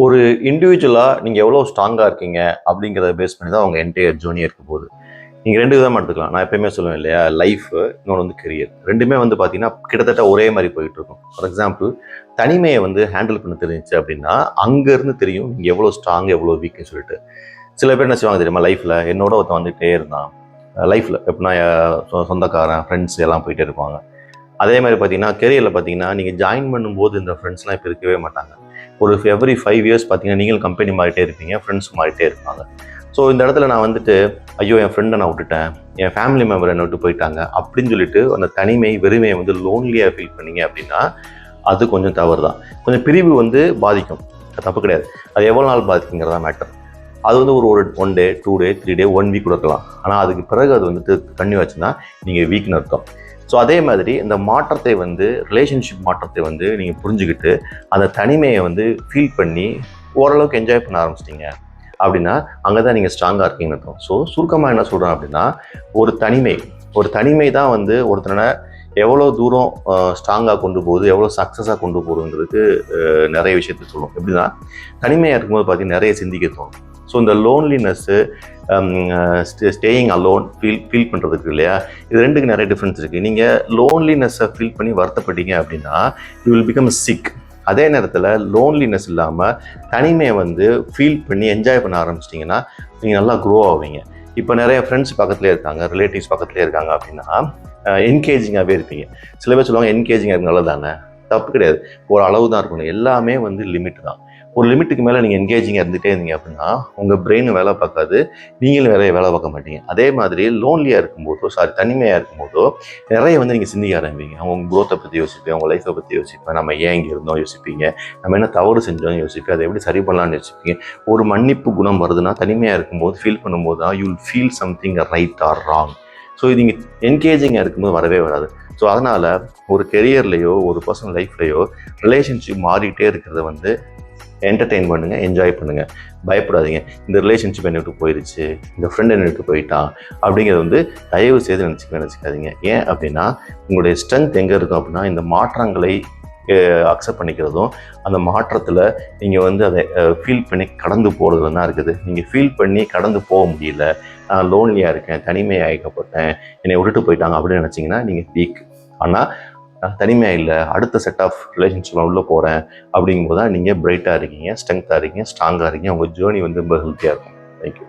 ஒரு இண்டிவிஜுவலாக நீங்கள் எவ்வளோ ஸ்ட்ராங்காக இருக்கீங்க அப்படிங்கிறத பேஸ் பண்ணி தான் உங்கள் என்டையர் ஜேர்னி இருக்க போகுது. நீங்கள் ரெண்டு விதமாக எடுத்துக்கலாம். நான் எப்பயுமே சொல்லுவேன் இல்லையா? லைஃப் இன்னொன்று வந்து கெரியர் ரெண்டுமே வந்து பார்த்தீங்கன்னா கிட்டத்தட்ட ஒரே மாதிரி போயிட்டு இருக்கும். ஃபார் எக்ஸாம்பிள் தனிமையை வந்து ஹேண்டில் பண்ண தெரிஞ்சுச்சு அப்படின்னா அங்கேருந்து தெரியும் நீங்கள் எவ்வளோ ஸ்ட்ராங் எவ்வளோ வீக்னு சொல்லிட்டு. சில பேர் என்ன செய்வாங்க தெரியுமா? லைஃப்பில் என்னோட ஒருத்தன் வந்துகிட்டே இருந்தான். லைஃப்பில் எப்படின்னா சொ- சொந்தக்காரன் ஃப்ரெண்ட்ஸ் எல்லாம் போயிட்டே இருப்பாங்க. அதே மாதிரி பார்த்தீங்கன்னா கெரியரில் பார்த்தீங்கன்னா நீங்கள் ஜாயின் பண்ணும்போது இந்த ஃப்ரெண்ட்ஸ்லாம் இப்போ இருக்கவே மாட்டாங்க. ஒரு எவ்ரி ஃபைவ் இயர்ஸ் பார்த்தீங்கன்னா நீங்கள் கம்பெனி மாறிட்டே இருப்பீங்க ஃப்ரெண்ட்ஸ் மாறிட்டே இருப்பாங்க. ஸோ இந்த இடத்துல நான் வந்துட்டு ஐயோ என் ஃப்ரெண்டை நான் விட்டுட்டேன் என் ஃபேமிலி மெம்பர் என்னை விட்டு போயிட்டாங்க அப்படின்னு சொல்லிட்டு அந்த தனிமை வெறுமையை வந்து லோன்லியாக ஃபீல் பண்ணீங்க அப்படின்னா அது கொஞ்சம் தவறு தான் கொஞ்சம் பிரிவு வந்து பாதிக்கும். தப்பு கிடையாது. அது எவ்வளோ நாள் பாதிக்குங்கிறதா மேட்டர் அது வந்து ஒரு ஒரு one day two day three day one week கொடுக்கலாம். ஆனால் அதுக்கு பிறகு அது வந்துட்டு கன்னியூ ஆச்சுன்னா நீங்கள் வீக்னு அர்த்தம். ஸோ அதே மாதிரி இந்த மாற்றத்தை வந்து ரிலேஷன்ஷிப் மாற்றத்தை வந்து நீங்கள் புரிஞ்சுக்கிட்டு அந்த தனிமையை வந்து ஃபீல் பண்ணி ஓரளவுக்கு என்ஜாய் பண்ண ஆரம்பிச்சிட்டிங்க. அப்படின்னா அங்கே தான் நீங்கள் ஸ்ட்ராங்காக இருக்கீங்கன்னு அர்த்தம். ஸோ சுருக்கமாக என்ன சொல்கிறேன் அப்படின்னா ஒரு தனிமை ஒரு தனிமை தான் வந்து ஒருத்தனை எவ்வளோ தூரம் ஸ்ட்ராங்காக கொண்டு போகுது எவ்வளோ சக்ஸஸாக கொண்டு போகுதுங்கிறதுக்கு நிறைய விஷயத்தை சொல்லும். எப்படின்னா தனிமையாக இருக்கும்போது பார்த்தீங்கன்னா நிறைய சிந்திக்க தோணும். ஸோ இந்த loneliness staying alone feel feel பண்ணுறதுக்கு இல்லையா? இது ரெண்டுக்கு நிறைய டிஃப்ரென்ஸ் இருக்குது நீங்கள் லோன்லினஸ்ஸை ஃபீல் பண்ணி வருத்தப்பட்டீங்க அப்படின்னா யூ வில் பிகம் சிக் அதே நேரத்தில் லோன்லினஸ் இல்லாமல் தனிமையை வந்து ஃபீல் பண்ணி என்ஜாய் பண்ண ஆரம்பிச்சிட்டிங்கன்னா நீங்கள் நல்லா க்ரோ ஆவீங்க. இப்போ நிறைய ஃப்ரெண்ட்ஸ் பக்கத்துலேயே இருக்காங்க ரிலேட்டிவ்ஸ் பக்கத்துலேயே இருக்காங்க அப்படின்னா என்கேஜிங்காகவே இருப்பீங்க. சில பேர் சொல்லுவாங்க என்கேஜிங்காக இருக்கு தானே? தப்பு கிடையாது. ஒரு அளவு தான் இருக்கணும். எல்லாமே வந்து லிமிட் தான். ஒரு லிமிட்டுக்கு மேலே நீங்கள் என்கேஜிங்காக இருந்துகிட்டே இருந்தீங்க அப்படின்னா உங்கள் பிரெயினும் வேலை பார்க்காது. நீங்களும் வேலையை வேலை பார்க்க மாட்டீங்க. அதே மாதிரி லோன்லியாக இருக்கும்போதோ சாரி தனிமையாக இருக்கும்போதோ நிறைய வந்து நீங்கள் சிந்திக்க ஆரம்பிப்பீங்க. அவங்க க்ரோத்தை பற்றி யோசிப்பேன் அவங்க லைஃப்பை பற்றி யோசிப்பேன் நம்ம ஏன் இங்கே இருந்தோம் யோசிப்பீங்க நம்ம என்ன தவறு செஞ்சோம் யோசிப்பேன் அதை எப்படி சரி பண்ணலான்னு யோசிப்பீங்க. ஒரு மன்னிப்பு குணம் வருதுன்னா தனிமையாக இருக்கும்போது ஃபீல் பண்ணும்போது தான் you feel something right or wrong so இது நீங்கள் என்கேஜிங்காக இருக்கும்போது வரவே வராது. ஸோ அதனால் ஒரு கெரியர்லேயோ ஒரு பர்சனல் லைஃப்லேயோ ரிலேஷன்ஷிப் மாறிக்கிட்டே இருக்கிறத வந்து என்டர்டெயின் பண்ணுங்கள் என்ஜாய் பண்ணுங்கள் பயப்படாதீங்க. இந்த ரிலேஷன்ஷிப் என்னை விட்டு போயிடுச்சு இந்த ஃப்ரெண்ட் என்னை விட்டு போயிட்டான் அப்படிங்கிறது வந்து தயவு செய்து நினச்சிக்க நினச்சிக்காதீங்க. ஏன் அப்படின்னா உங்களுடைய ஸ்ட்ரென்த் எங்கே இருக்கும் அப்படின்னா இந்த மாற்றங்களை அக்செப்ட் பண்ணிக்கிறதும் அந்த மாற்றத்தில் நீங்கள் வந்து அதை ஃபீல் பண்ணி கடந்து போகிறதுல தான் இருக்குது. நீங்கள் ஃபீல் பண்ணி கடந்து போக முடியல. நான் லோன்லியாக இருக்கேன் தனிமையாக ஆக்கப்பட்டேன் என்னை விட்டுட்டு போயிட்டாங்க அப்படின்னு நினச்சிங்கன்னா நீங்கள் வீக் ஆனால் நான் தனிமையாக இல்லை அடுத்த செட் ஆஃப் ரிலேஷன்ஷிப் உள்ளே போகிறேன் அப்படிங்கும்போது தான் நீங்கள் பிரைட்டாக இருக்கீங்க ஸ்ட்ரென்த்தாக இருக்கீங்க ஸ்ட்ராங்காக இருக்கீங்க உங்கள் ஜேர்னி வந்து ரொம்ப ஹெல்த்தியாக இருக்கும். தேங்க்யூ